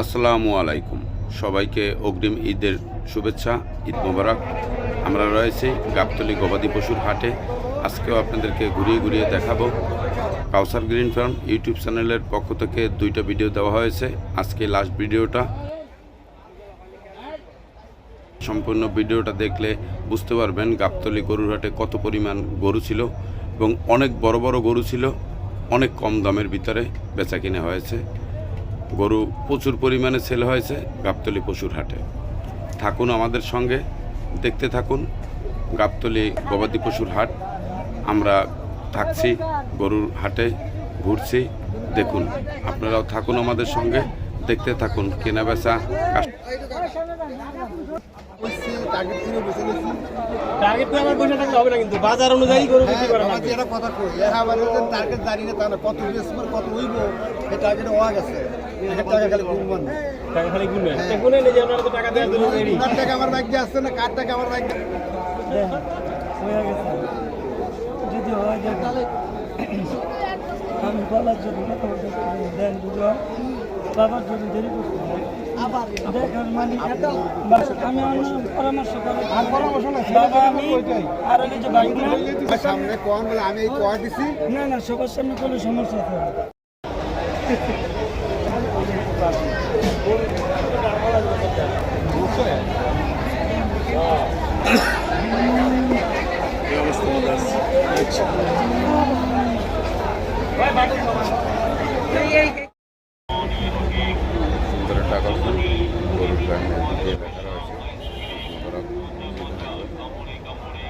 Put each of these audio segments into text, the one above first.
আসসালামু আলাইকুম। সবাইকে অগ্রিম ঈদের শুভেচ্ছা, ঈদ মোবারক। আমরা রয়েছি গাবতলি গবাদি পশুর হাটে। আজকেও আপনাদেরকে ঘুরিয়ে ঘুরিয়ে দেখাবো কাউসার গ্রিন ফার্ম ইউটিউব চ্যানেলের পক্ষ থেকে দুইটা ভিডিও দেওয়া হয়েছে। আজকে লাস্ট ভিডিওটা। সম্পূর্ণ ভিডিওটা দেখলে বুঝতে পারবেন গাবতলি গরুর হাটে কত পরিমাণ গরু ছিল এবং অনেক বড় বড় গরু ছিল, অনেক কম দামের ভিতরে বেচা কিনে হয়েছে। গরু প্রচুর পরিমাণে সেল হয়েছে গাবতলি পশুর হাটে। থাকুন আমাদের সঙ্গে দেখতে থাকুন গাবতলি গবাদি পশুর হাট। আমরা থাকছি গরুর হাটে ঘুরছি দেখুন। আপনারাও থাকুন আমাদের সঙ্গে দেখতে থাকুন কেনা বেচা টার্গেট আমার থাকলে হবে না কিন্তু বাজার অনুযায়ী গরু বিক্রি করা হ্যাঁ, কথা কই, এর টার্গেট না, কত বেচবো, কত উইব, এই টার্গেটে হওয়া গেছে। এটার টাকা খালি গুনবান না। টাকা খালি গুনবেন গুনে নিয়ে যে আপনারা তো টাকা দেওয়ার জন্য রেডি উনার টাকা আমার ব্যাগে আছে না, কার টাকা আমার ব্যাগে? হয়ে গেছে যদি হয় আমি বলার জন্য কথা বলতে দেন বুঝো বাবার জন্য দেরি করতে। দেখেন মানে সামনে কন বলে আমি এই কয়া দিছি। না না সবার সামনে কোনো সমস্যা আছে সুন্দর টাকা গরুর গায়ে দিয়ে লেখা রয়েছে মোবারক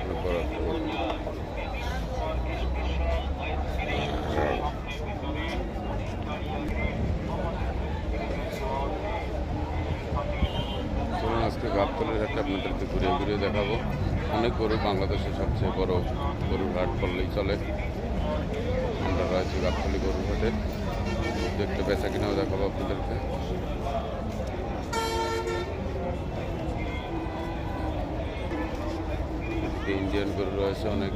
মোবারক গরু। চলুন আজকে গাবতলের হাটে আপনাদেরকে ঘুরিয়ে ঘুরিয়ে দেখাবো অনেক গরু বাংলাদেশের সবচেয়ে বড় গরুর হাট করলেই চলে। আমরা রয়েছি গাবতলি গরুর হাটে। দেখতে বেচা কিনাও দেখাবো আপনাদেরকে। ইন্ডিয়ান গরু রয়েছে অনেক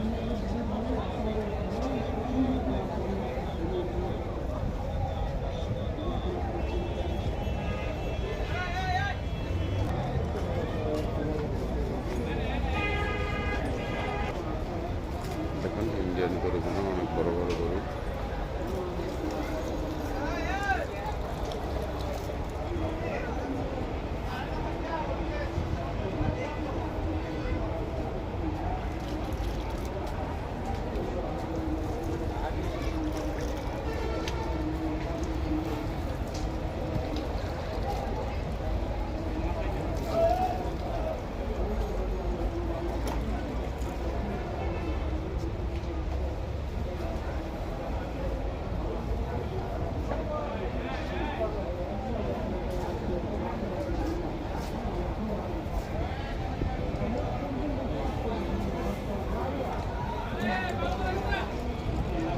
দেখুন ইন্ডিয়ান গরুগুলো অনেক বড় বড় গরু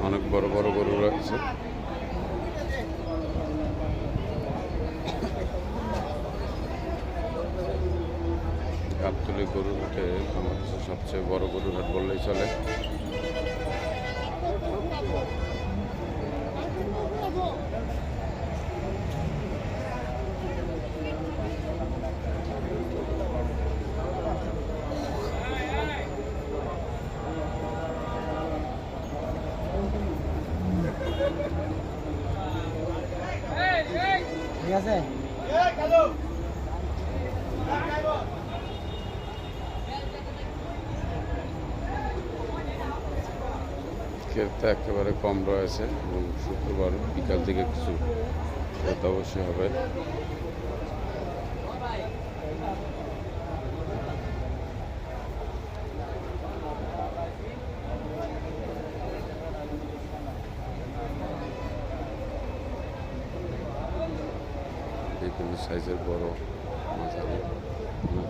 অনেক বড় বড় গরু রয়েছে গাবতলি গরুর হাটে সবচেয়ে বড় গরু হাট বললেই চলে। ঠিক আছে? ক্রেতা একেবারে কম রয়েছে এবং শুক্রবার বিকাল থেকে কিছু ক্রেতা অবশ্যই হবে। সাইজের বড় মাঝারি হুম।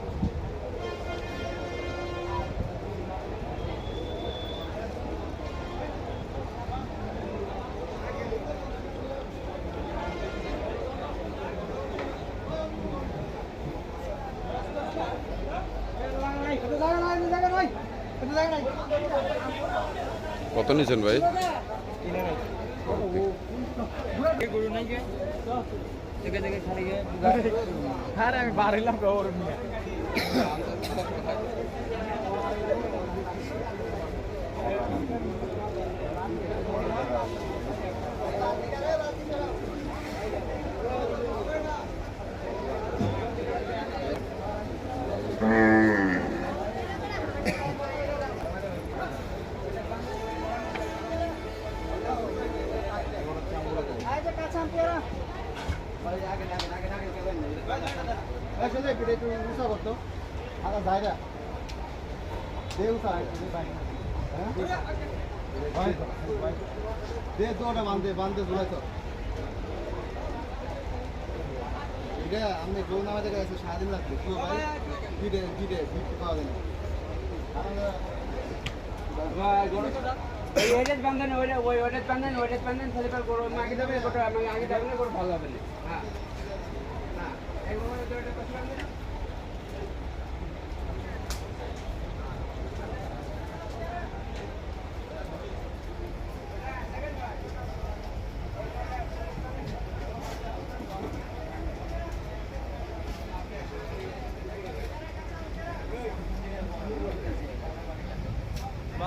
কত নিয়েছেন ভাই আরে আমি বাড়িলাম ওর নিয়ে আসলে এটা একটু উষা করতো আগা জায়গা দে উষা দে ভাই হ্যাঁ ভাই ভাই দে তো ওটা বান্ধে বান্ধে ঝুলাই তো। এটা আপনি গৌ নামা এসে সারাদিন লাগবে কি ভাই? কি দে, কি পাওয়া যায় না। ওইটার বান্ধেন ওইটা ওই ওইটার বান্ধেন ওইটার বান্ধেন তাহলে গরু আগে যাবে আমাকে আগে যাবে গরু ভালো হবে না। হ্যাঁ।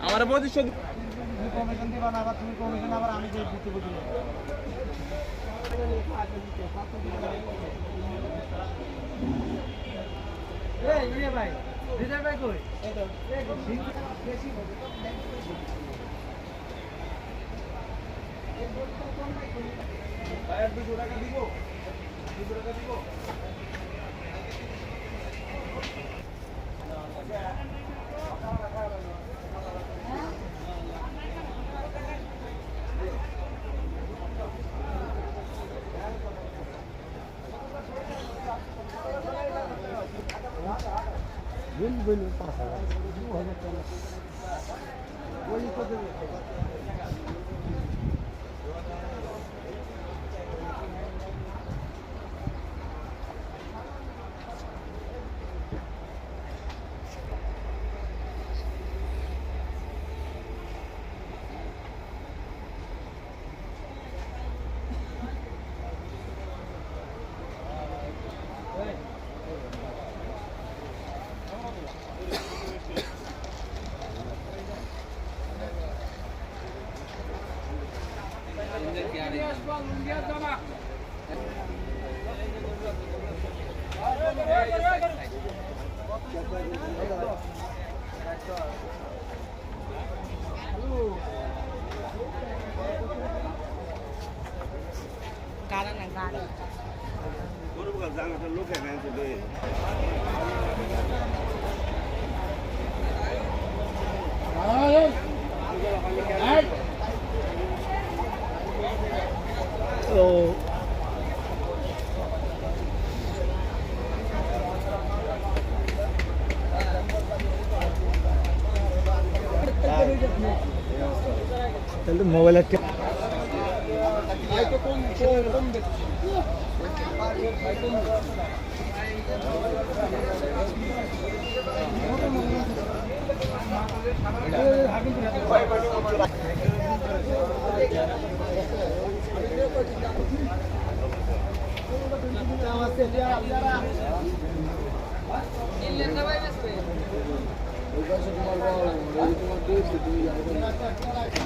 আমার শুধু কমিশন দিবা না আবার তুমি কমিশন আবার আমি যে দিতে বুঝি ভাই। ভাই কই এই সাপ ভিতরে না ওই যে, ওই আলুর দরে দিমু আলুর দরে দিমু আলহামদুলিল্লাহ মাল পাইছে কত তোমার তুমি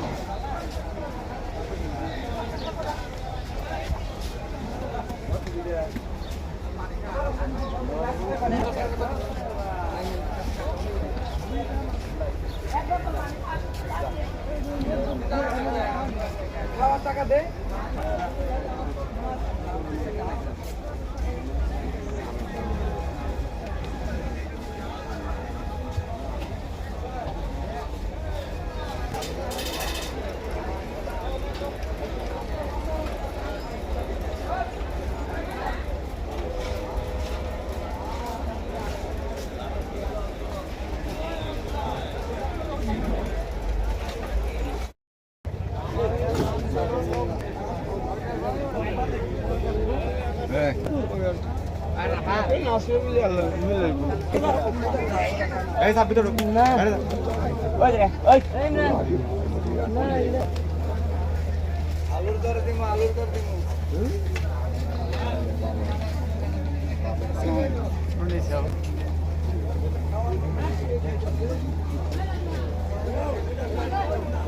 네. ভাই ওইটা হয়তো আপনি সিলেক্ট করে দিয়েছে না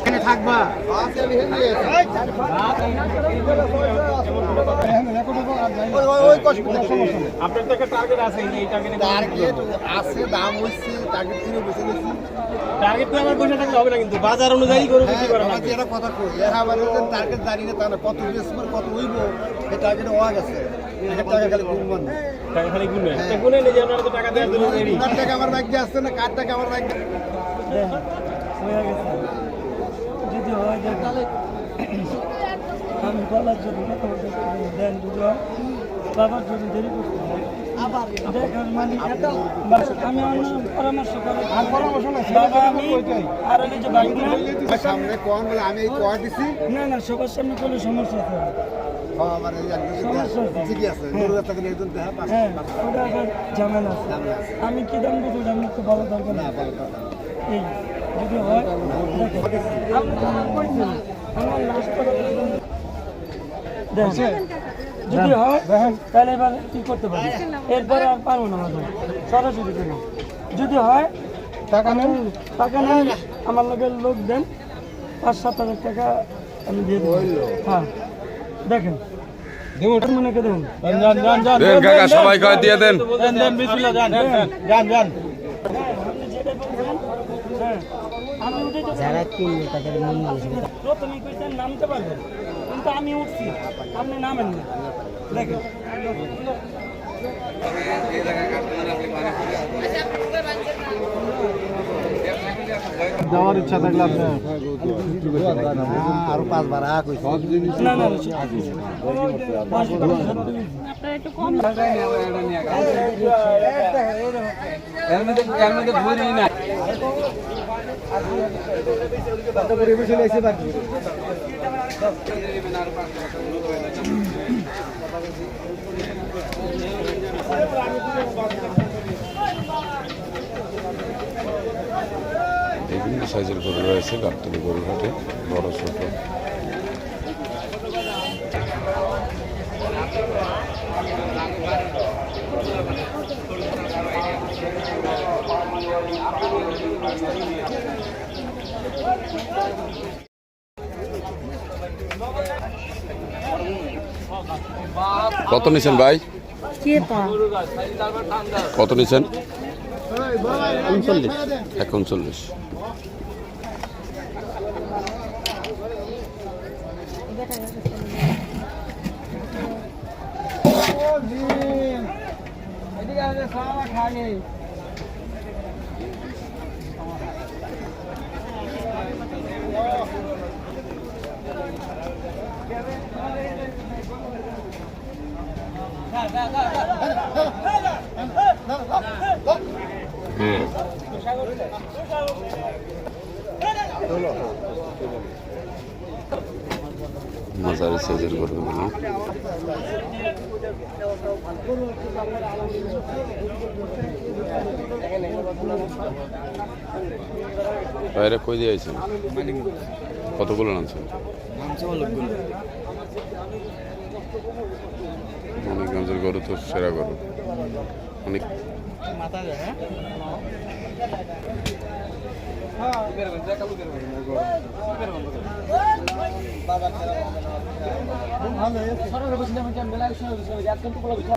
এখানে থাকবা। আপনার তো একটা টার্গেট আছে এই টার্গেটে টার্গেট আছে দাম হচ্ছে টার্গেট টার্গেট তো আমার বসে থাকলে হবে না কিন্তু বাজার অনুযায়ী গরু বিক্রি করা লাগবে। এটা কথা কই এরা টার্গেট দাঁড়িয়ে তা না কত ডিসেম্বর কত হইব এই টার্গেট হওয়া গেছে। টাকা খালি গুনবান টাকা খালি গুনবে তো গুনে নিয়ে আপনারা তো টাকা দেওয়ার জন্য রেডি টাকা আমার ব্যাংকে আসছে না কার টাকা আমার ব্যাংকে হয়ে গেছে যদি হয় দেখেন আমি বলার জন্য কথা বলতে পারি না। দেন যদি বাবার জন্য দেরি করতে হয় মানে আমি পরামর্শ করে পরামর্শ না বাবা আমি আর যে বাইক না সামনে কোন বলে আমি এই কোয়া দিছি। না না সবার সামনে করলে সমস্যা হ্যাঁ, আমার এই একজন ঠিকই আছে। গরু একটা কিনে একজন দেহা হ্যাঁ ওটা আবার ঝামেলা আছে। আমি কি দাম তো ভালো দরকার না না ভালো কথা এই যদি হয় আমার কইছেন আমার লাস্ট দেখেন যদি হয়। তাহলে এবার কি করতে পারি? এরপরে আর পারব না মাঝে সরাসরি কেন? যদি হয় টাকা নেন। টাকা নেন আমার লোকের লোক দেন। পাঁচ সাত হাজার টাকা আমি দিয়ে দেবো। হ্যাঁ। দেখেন দেন যান যান যান কাকা সবাই কয় দিয়ে দেন যারা কিনবে তাদের প্রথমে কইছেন নামতে পারবেন কিন্তু আমি উঠছি আপনি নামেন না দেখেন যাওয়ার ইচ্ছা থাকলে আপনি আরও পাঁচবার আ কইছি। না বিভিন্ন সাইজের গরু রয়েছে গাবতলি গরুর হাটে বড় ছোট। কত নিছেন ভাই? কত নিছেন? উনচল্লিশ। এক উনচল্লিশ। হুম মাঝারি সাইজের গরুগুলো বাইরে কই দিয়ে আইছেন? কতগুলো আনছেন মানিকগঞ্জের গরু তো সেরা গরু। অনেক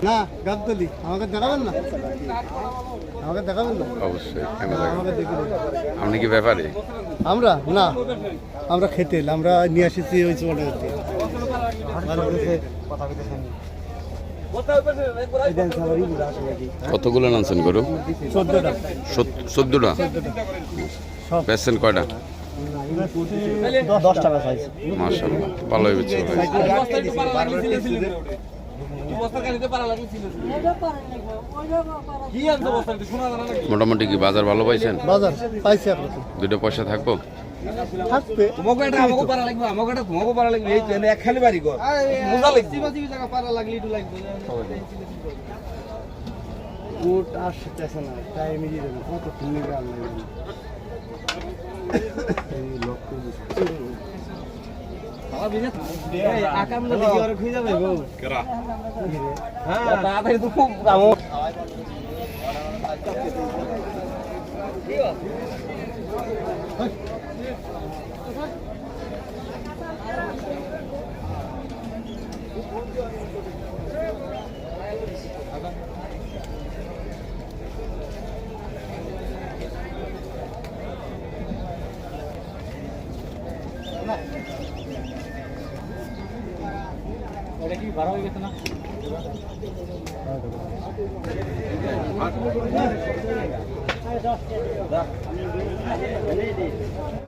না গাবতলি আমাকে দেখাবেন না? আমাকে দেখাবেন না? অবশ্যই আমাকে আপনি কি ব্যাপারে? আমরা? না। আমরা খেতে আমরা নিয়ে আসেছি ওই চলে কথা কইতেছেন কতগুলো আনছেন গরু? চোদ্দটা। বেচছেন কয়টা? হয়েছে। মোটামুটি কি বাজার ভালো পাইছেন? বাজার পাইছি আপনার দুটো পয়সা থাকব? থাকবে। তোমাকে এটা আমাকে পারা লাগবে আমাকে এটা তোমাকে পারা লাগবে এই তো এক খালি বাড়ি কর মজা লাগবে। উট আসতেছে না টাইমে দিয়ে দেবে কত তুমি আল্লাহ জানে। এই লক্ষ্য আকাম না দেখি আর খুঁজে যাবে গো হ্যাঁ। তাড়াতাড়ি তো খুব দামও লাল চা খাইলু খাইলু কি বলছি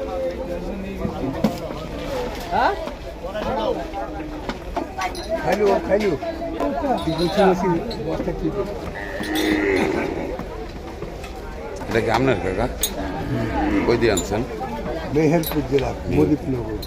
বস্তা কি এটা কি আপনার কাকা? কই দিয়ে আনছেন? মেহেরপুর জেলা মদিপনগর